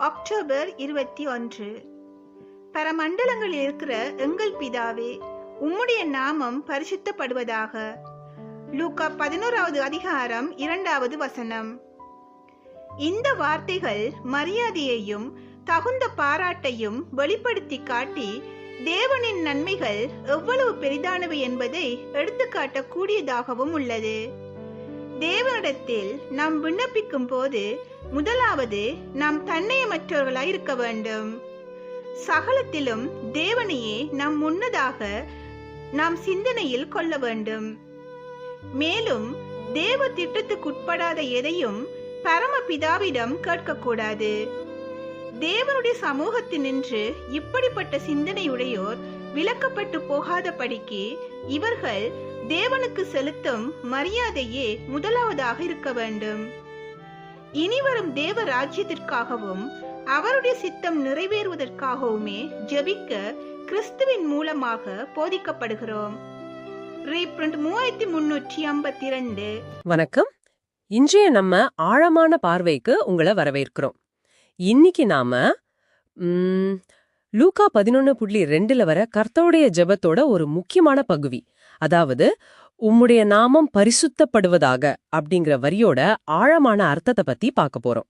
October இருபத்தி ஒன்று. பரமண்டலங்களில் இருக்கிற எங்கள் பிதாவே உம்முடைய நாமம் பரிசுத்தப்படுவதாக. லூக்கா பதினோராவது அதிகாரம் இரண்டாவது வசனம். இந்த வார்த்தைகள் மரியாதையையும் தகுந்த பாராட்டையும் வெளிப்படுத்தி காட்டி தேவனின் நன்மைகள் எவ்வளவு பெரிதானவை என்பதை எடுத்துக்காட்டக்கூடியதாகவும் உள்ளது. தேவனிடத்தில் நாம் விண்ணப்பிக்கும் போது முதலாவது நாம் தன்னையமற்றவர்களாய் இருக்க வேண்டும். சகலத்திலும் தேவனையே நாம் முன்னதாக நாம் சிந்தனையில் கொள்ள வேண்டும். மேலும் தேவ திட்டத்துக்குட்படாத எதையும் பரமபிதாவிடம் கேட்கக்கூடாது. தேவனுடைய சமூகத்தினின்று இப்படிப்பட்ட சிந்தனையுடையோர் விலக்கப்பட்டு போகாதபடிக்கு இவர்கள் தேவனுக்கு செலுத்தும் மரியாதையே முதலாவதாக இருக்க வேண்டும். இனிவரும் தேவ ராஜ்யத்திற்காகவும் அவருடைய சித்தம் நிறைவேறுவதற்காகவுமே ஜெபிக்க கிறிஸ்துவின் மூலமாக போதிக்கப்படுகிறோம். மூவாயிரத்தி முன்னூற்றி ஐம்பத்தி ரெண்டு வணக்கம். இன்றைய நம்ம ஆழமான பார்வைக்கு உங்களை வரவேற்கிறோம். இன்னைக்கு நாம லூகா லூக்கா பதினொன்னு புள்ளி ரெண்டுல வர கர்த்தருடைய ஜெபத்தோட ஒரு முக்கியமான பகுதி. அதாவது உம்முடைய நாமம் பரிசுத்தப்படுவதாக அப்படிங்கிற வரியோட ஆழமான அர்த்தத்தை பத்தி பார்க்க போறோம்.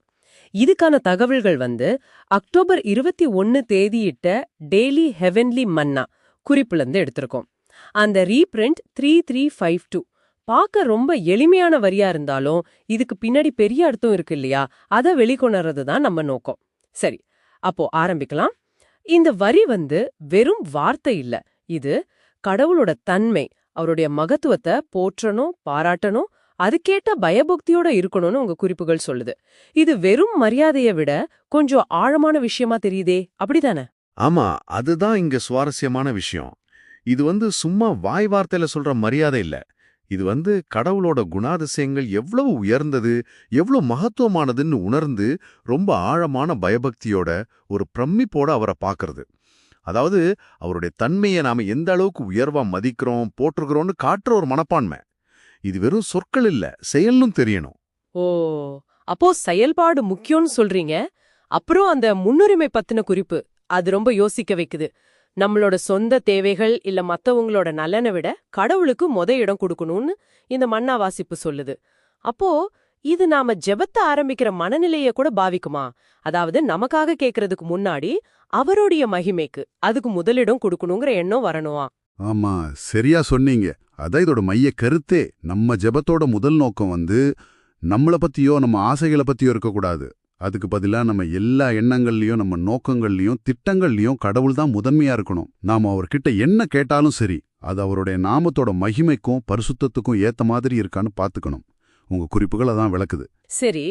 இதுக்கான தகவல்கள் வந்து அக்டோபர் இருபத்தி ஒன்னு தேதியிட்ட டெய்லி ஹெவன்லி மன்னா குறிப்புல இருந்து எடுத்திருக்கோம். அந்த reprint three three five two. பார்க்க ரொம்ப எளிமையான வரியா இருந்தாலும் இதுக்கு பின்னாடி பெரிய அர்த்தம் இருக்கு இல்லையா? அதை வெளிக்கொணர்றது தான் நம்ம நோக்கம். சரி அப்போ ஆரம்பிக்கலாம். இந்த வரி வந்து வெறும் வார்த்தை இல்ல. இது கடவுளோட தன்மை அவருடைய மகத்துவத்தை போற்றணும் பாராட்டணும் அதுக்கேட்ட பயபக்தியோட இருக்கணும்னு உங்க குறிப்புகள் சொல்லுது. இது வெறும் மரியாதையை விட கொஞ்சம் ஆழமான விஷயமா தெரியுதே அப்படிதானே? ஆமா அதுதான் இங்க சுவாரஸ்யமான விஷயம். இது வந்து சும்மா வாய் வார்த்தையில சொல்ற மரியாதை இல்ல. இது வந்து கடவுளோட குணாதிசயங்கள் எவ்வளவு உயர்ந்தது எவ்வளவு மகத்துவமானதுன்னு உணர்ந்து ரொம்ப ஆழமான பயபக்தியோட ஒரு பிரமிப்போட அவரை பார்க்கறது. அதாவது அவருடைய தன்மையை நாம எந்த அளவுக்கு உயர்வா மதிக்கிறோம் போட்டிருக்கிறோம்னு காட்டுற ஒரு மனப்பான்மை. இது வெறும் சொற்கள் இல்ல செயல்னும் தெரியணும். ஓ அப்போ செயல்பாடு முக்கியம்னு சொல்றீங்க. அப்புறம் அந்த முன்னுரிமை பத்தின குறிப்பு அது ரொம்ப யோசிக்க வைக்குது. நம்மளோட சொந்த தேவைகள் இல்ல மத்தவங்களோட நலனை விட கடவுளுக்கு முத இடம் கொடுக்கணும்னு இந்த மன்னா வாசிப்பு சொல்லுது. அப்போ இது நாம ஜெபத்த ஆரம்பிக்கிற மனநிலைய கூட பாவிக்குமா? அதாவது நமக்காக கேக்குறதுக்கு முன்னாடி அவருடைய மகிமைக்கு அதுக்கு முதலிடம் கொடுக்கணுங்கிற எண்ணம் வரணுமா? ஆமா சரியா சொன்னீங்க. அதான் இதோட மைய கருத்தே. நம்ம ஜெபத்தோட முதல் நோக்கம் வந்து நம்மள பத்தியோ நம்ம ஆசைகளை பத்தியோ இருக்கக்கூடாது. அதுக்கு பதிலா நம்ம எல்லா எண்ணங்கள்லயும் நம்ம நோக்கங்கள்லயும் திட்டங்கள்லயும் கடவுள் தான் முதன்மையா இருக்கணும். நாம அவர்கிட்ட என்ன கேட்டாலும் சரி அது அவருடைய நாமத்தோட மகிமைக்கும் பரிசுத்தத்துக்கும் ஏத்த மாதிரி இருக்கான்னு பாத்துக்கணும். உங்க குறிப்புகள் அதான் விளக்குது. சரி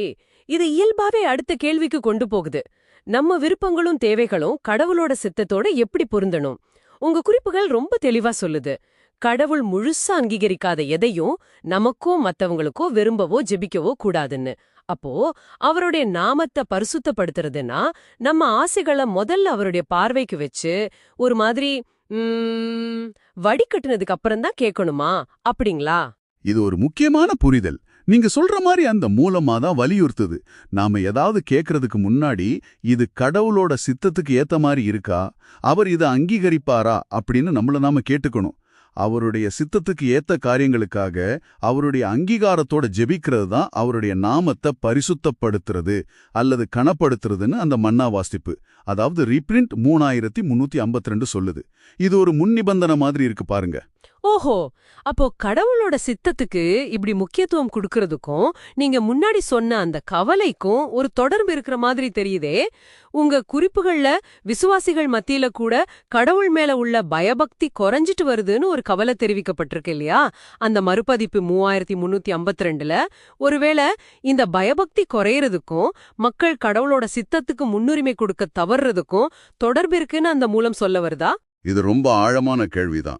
இது இயல்பாவே அடுத்த கேள்விக்கு கொண்டு போகுது. நம்ம விருப்பங்களும் தேவைகளும் கடவுளோட சித்தத்தோட எப்படி பொருந்தணும்? உங்க குறிப்புகள் ரொம்ப தெளிவா சொல்லுது. கடவுள் முழுசா அங்கீகரிக்காத எதையும் நமக்கோ மத்தவங்களுக்கோ விரும்பவோ ஜெபிக்கவோ கூடாதுன்னு. அப்போ அவருடைய நாமத்தை பரிசுத்தப்படுத்துறதுன்னா நம்ம ஆசைகளை முதல்ல அவருடைய பார்வைக்கு வச்சு ஒரு மாதிரி ம், வடிகட்டுனதுக்கு அப்புறம் தான் கேட்கணுமா? அப்படிங்களா? இது ஒரு முக்கியமான புரிதல். நீங்க சொல்ற மாதிரி அந்த மூலமா தான் வலியுறுத்துது. நாம ஏதாவது கேட்கறதுக்கு முன்னாடி இது கடவுளோட சித்தத்துக்கு ஏத்த மாதிரி இருக்கா? அவர் இதை அங்கீகரிப்பாரா? அப்படின்னு நம்மள நாம கேட்டுக்கணும். அவருடைய சித்தத்துக்கு ஏத்த காரியங்களுக்காக அவருடைய அங்கீகாரத்தோட ஜெபிக்கிறது தான் அவருடைய நாமத்தை பரிசுத்தப்படுத்துறது அல்லது கணப்படுத்துறதுன்னு அந்த மன்னா வாசிப்பு. அதாவது ரீப்ரிண்ட் மூணாயிரத்தி முன்னூத்தி ஐம்பத்தி ரெண்டு சொல்லுது. இது ஒரு முன் மாதிரி இருக்கு பாருங்க. ஓஹோ அப்போ கடவுளோட சித்தத்துக்கு இப்படி முக்கியத்துவம் கொடுக்கறதுக்கும் நீங்க முன்னாடி சொன்ன அந்த கவலைக்கும் ஒரு தொடர்பு இருக்கிற மாதிரி தெரியுதே. உங்க குறிப்புகள்ல விசுவாசிகள் மத்தியில கூட கடவுள் மேல உள்ள பயபக்தி குறைஞ்சிட்டு வருதுன்னு ஒரு கவலை தெரிவிக்கப்பட்டிருக்கு இல்லையா? அந்த மறுபதிப்பு மூவாயிரத்தி முன்னூத்தி ஐம்பத்தி ரெண்டுல ஒருவேளை இந்த பயபக்தி குறையறதுக்கும் மக்கள் கடவுளோட சித்தத்துக்கு முன்னுரிமை கொடுக்க தவறுறதுக்கும் தொடர்பு இருக்குன்னு அந்த மூலம் சொல்ல வருதா? இது ரொம்ப ஆழமான கேள்விதான்.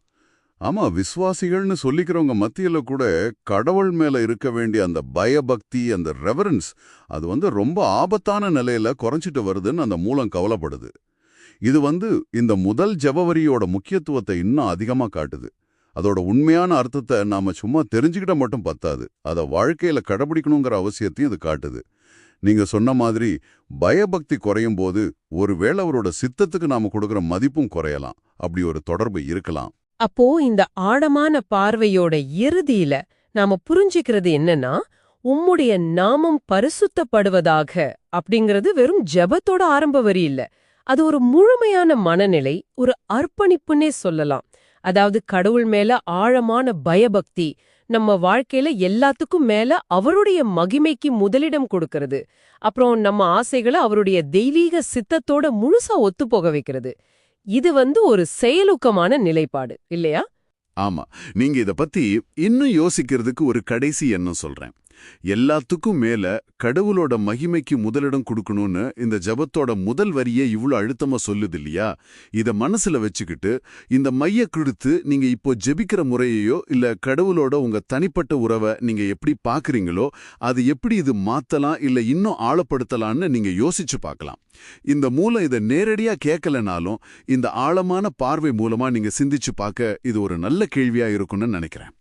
ஆமா விசுவாசிகள்னு சொல்லிக்கிறவங்க மத்தியில கூட கடவுள் மேல இருக்க வேண்டிய அந்த பயபக்தி அந்த ரெவரன்ஸ் அது வந்து ரொம்ப ஆபத்தான நிலையில குறைஞ்சிட்டு வருதுன்னு அந்த மூலம் கவலைப்படுது. இது வந்து இந்த முதல் ஜபவரியோட முக்கியத்துவத்தை இன்னும் அதிகமா காட்டுது. அதோட உண்மையான அர்த்தத்தை நாம சும்மா தெரிஞ்சுக்கிட்ட மட்டும் பத்தாது. அதை வாழ்க்கையில கடைபிடிக்கணுங்கிற அவசியத்தையும் இது காட்டுது. நீங்க சொன்ன மாதிரி பயபக்தி குறையும் போது ஒருவேளை அவரோட சித்தத்துக்கு நாம கொடுக்குற மதிப்பும் குறையலாம். அப்படி ஒரு தொடர்பு இருக்கலாம். அப்போ இந்த ஆழமான பார்வையோட இறுதியில நாம புரிஞ்சுக்கிறது என்னன்னா உம்முடைய நாமம் பரிசுத்தப்படுவதாக அப்படிங்கிறது வெறும் ஜெபத்தோட ஆரம்ப வரி இல்ல. அது ஒரு முழுமையான மனநிலை ஒரு அர்ப்பணிப்புன்னே சொல்லலாம். அதாவது கடவுள் மேல ஆழமான பயபக்தி நம்ம வாழ்க்கையில எல்லாத்துக்கும் மேல அவருடைய மகிமைக்கு முதலிடம் கொடுக்கறது. அப்புறம் நம்ம ஆசைகளை அவருடைய தெய்வீக சித்தத்தோட முழுசா ஒத்துப்போக வைக்கிறது. இது வந்து ஒரு செயலூக்கமான நிலைப்பாடு இல்லையா? ஆமா. நீங்க இத பத்தி இன்னும் யோசிக்கிறதுக்கு ஒரு கடைசி எண்ணம் சொல்றேன். எல்லாத்துக்கும் மேல கடவுளோட மகிமைக்கு முதலிடம் கொடுக்கணும்னு இந்த ஜபத்தோட முதல் வரியே இவ்ளோ அழுத்தமா சொல்லுது இல்லையா? இத மனசுல வச்சுக்கிட்டு இந்த மைய கொடுத்து நீங்க இப்போ ஜெபிக்கிற முறையையோ இல்ல கடவுளோட உங்க தனிப்பட்ட உறவை நீங்க எப்படி பாக்குறீங்களோ அது எப்படி இது மாத்தலாம் இல்ல இன்னும் ஆழப்படுத்தலாம்னு நீங்க யோசிச்சு பார்க்கலாம் இந்த மூலம் இதை நேரடியா கேட்கலனாலும் இந்த ஆழமான பார்வை மூலமா நீங்க சிந்திச்சு பார்க்க இது ஒரு நல்ல கேள்வியா இருக்கும்னு நினைக்கிறேன்.